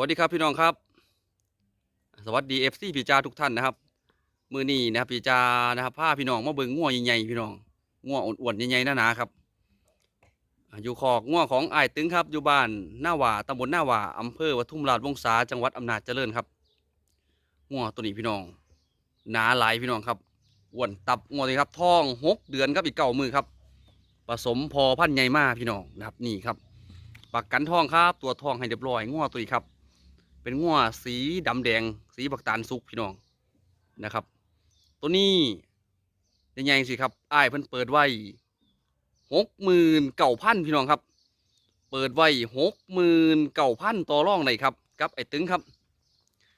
วัสดีครับพี่น้องครับ สวัสดีเอฟซีพี่จาทุกท่านนะครับ มือนี้นะครับพี่จานะครับพาพี่น้องมาเบิ่งง่วใหญ่ๆพี่น้องง่วอ้วนๆใหญ่ๆหนาๆครับ อยู่คอกง่วของไอ้ตึงครับ อยู่บ้านหน้าหว่าตำบลหน้าหว่าอำเภอปทุมราชวงศาจังหวัดอำนาจเจริญครับง่วตัวนี้พี่น้อง หนาหลายพี่น้องครับอ้วนตับง่วตัวนี้ครับท้องหกเดือนครับอีกเก้ามือครับ ผสมพอพันใหญ่มากพี่น้องนะครับนี่ครับปักกันทองครับ ตัวทองให้เรียบร้อยง้อตัวนี้ครับ เป็นง้อสีดำแดง สีบักตาลสุกพี่น้องนะครับ ตัวนี้ยังไงสิครับอ้ายเพิ่นเปิดไว้หกหมื่นเก่าพันพี่น้องครับ เปิดไว้หกหมื่นเก่าพันต่อร่องเลยครับกับไอ้ตึงครับ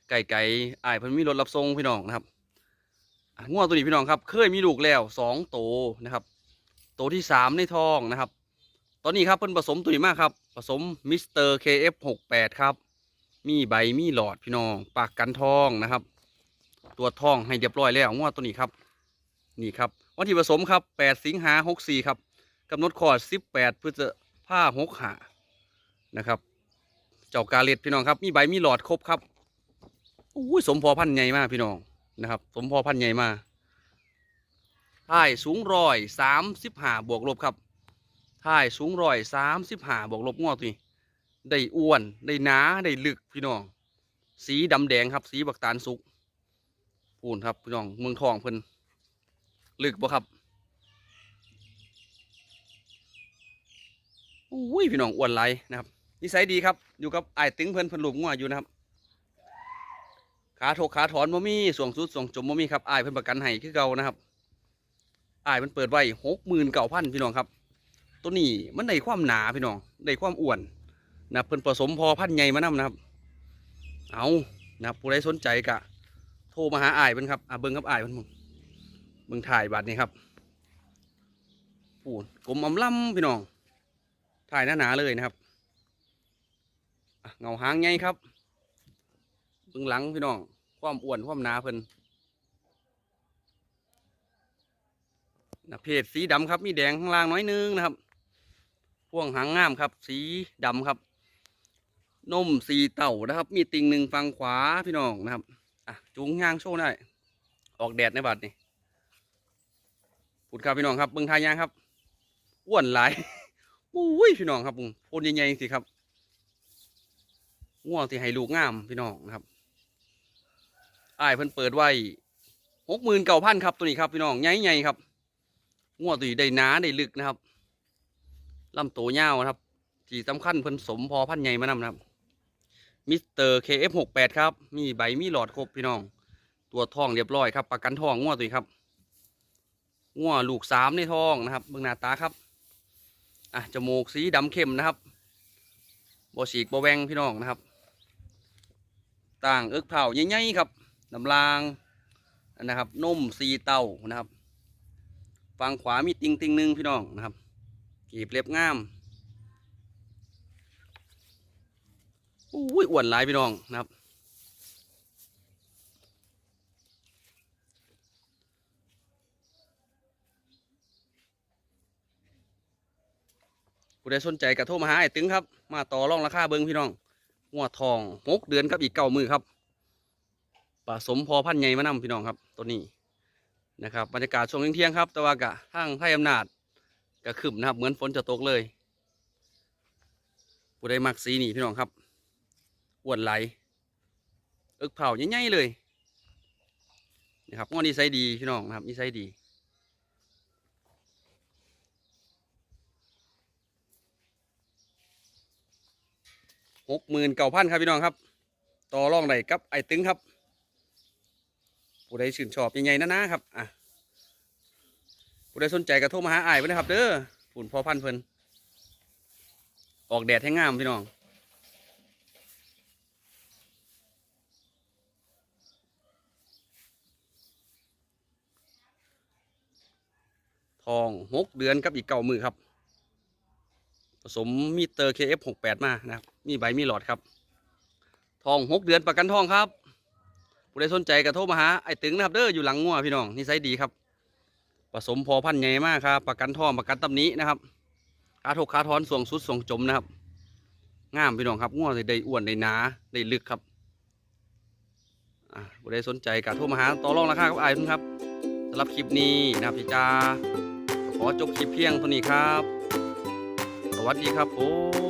ไก่ไก่อ้ายเพิ่นมีรถรับส่งพี่น้องนะครับง้อตัวนี้พี่น้องครับ เคยมีลูกแล้วสองโตนะครับ โตที่สามในท้องนะครับ ตอนนี้ครับเพิ่นผสมตัวนี้มากครับ ผสมมิสเตอร์ KF68 ครับ มีใบมีหลอดพี่น้องปากกันทองนะครับ ตัวทองให้เรียบร้อยแล้วงวดตัวนี้ครับ นี่ครับ วันที่ผสมครับ 8 สิงหา64 ครับกำหนดคลอด18พฤษภาหกหานะครับ เจ้ากาเลตพี่น้องครับมีใบมีหลอดครบครับอุ้ยสมพอพันใหญ่มากพี่น้องนะครับ สมพอพันใหญ่มากท้ายสูงร้อยสามสิบห้าบวกลบครับท้ายสูงร้อยสามสิบห้าบวกลบงอตัวนี้ ได้อ้วนได้หนาได้ลึกพี่น้อง สีดำแดงครับ สีบักตาลสุกพูนครับพี่น้องเมืองทองเพิ่นลึกบ่ครับอุ้ยพี่น้องอ้วนไหลนะครับนิสัยดีครับ อยู่กับไอ้ตึงเพิ่นเพิ่นหลุมงัวอยู่นะครับ ขาถกขาถอนบ่มีส่วงสุดส่วงจมบ่มีครับไอ้เพิ่นประกันให้คือเก่านะครับไอ้ายเพิ่นเปิดไว้หกหมื่นเก้าพันพี่น้องครับ ตัวนี้มันได้ความหนาพี่น้องได้ความอ้วน นะเพิ่นผสมพอพันธุ์ใหญ่มานำนะครับ เอานับผู้ใดสนใจกะ โทรมาหาอ้ายเพิ่นครับอะเบิ่งครับอ้ายเพิ่นมึงเบิ่งถ่ายบัตรนี่ครับปูนกลมอำล่ำพี่น้อง ถ่ายหน้าหนาเลยนะครับเงาหางไงครับเบิ่งหลังพี่น้อง ความอ้วนความหนาเพิ่นนะเพจสีดำครับ มีแดงข้างล่างน้อยนึงนะครับ พ่วงหางงามครับ สีดำครับ นมสีเต่านะครับ มีติ่งหนึ่งฝั่งขวาพี่น้องนะครับอะจูงยางโชว์ได้ออกแดดในบัดนี่พูดครับพี่น้องครับเบิ้งทายยางครับอ้วนหลายอุ้ยพี่น้องครับผมโพนใหญ่ๆสิครับง่วงที่ให้ลูกงามพี่น้องนะครับอ้ายเพิ่นเปิดไว้หกหมื่นเก้าพันครับตัวนี้ครับพี่น้องใหญ่ๆครับง่วงตัวนี้ได้หนาได้ลึกนะครับลำตัวยาวนะครับที่สำคัญเพิ่นสมพอพันใหญ่มานำนะครับ มิสเตอร์ KF68 ครับ มีใบมีหลอดครบพี่น้อง ตัวทองเรียบร้อยครับ ประกันทองง้วตัวครับง้วลูกสามในทองนะครับเบื้องหน้าตาครับ อะจมูกสีดำเข้มนะครับบฉีกบแวงพี่น้องนะครับ ต่างเอิกเผาใหญ่ๆครับน้ำลางนะครับนมสีเต้านะครับ ฝั่งขวามีติงติงหนึ่งพี่น้องนะครับ กีบเล็บงาม อุ้ยอ้วนหลายพี่น้องนะครับผู้ใดสนใจกระโทรมาหาไอ้ตึงครับ มาต่อรองราคาเบิ้งพี่น้องหัวทองหกเดือนกับอีกเก้ามือครับผสมพอพันใหญ่มานำพี่น้องครับตัวนี้นะครับบรรยากาศช่วงเที่ยงครับแต่ว่ากะทางไทยอำนาจก็ขึ้นนะครับ เหมือนฝนจะตกเลยผู้ใดมักสีนี่พี่น้องครับ อ้วนไหลเอิกเผาใหญ่ๆเลยนะครับงอนิสัยดีพี่น้องนะครับนิสัยดีหกหมื่นเก้าพันครับพี่น้องครับ ต่อรองได้กับไอตึงครับ ผู้ใดชื่นชอบยังไงนะนะครับอะผู้ใดสนใจก็โทรมาหาไอ้ไว้นะครับเด้อฝุ่นพอพันเพิ่นออกแดดให้งามพี่น้อง ทองหกเดือนกับอีกเก่ามือครับ ผสมมีเตอร์ KF68 มานะครับมีใบมีหลอดครับ ทองหกเดือนประกันทองครับผู้ใดสนใจกระโทรมาหาไอ้ตึงนะครับเด้ออยู่หลังงัวพี่น้องนิสัยดีครับ ผสมพอพันใหญ่มากครับประกันทองประกันตำนี้นะครับขาถกขาทอนส่วงสุดส่วงจมนะครับงามพี่น้องครับงัวได้อ้วนได้หนาได้ลึกครับผู้ใดสนใจกระโทรมาหาต่อรองราคาครับไอ้ทุนครับสำหรับคลิปนี้นะพี่จ้า ขอจบคลิปเพียงเท่านี้ครับ สวัสดีครับผม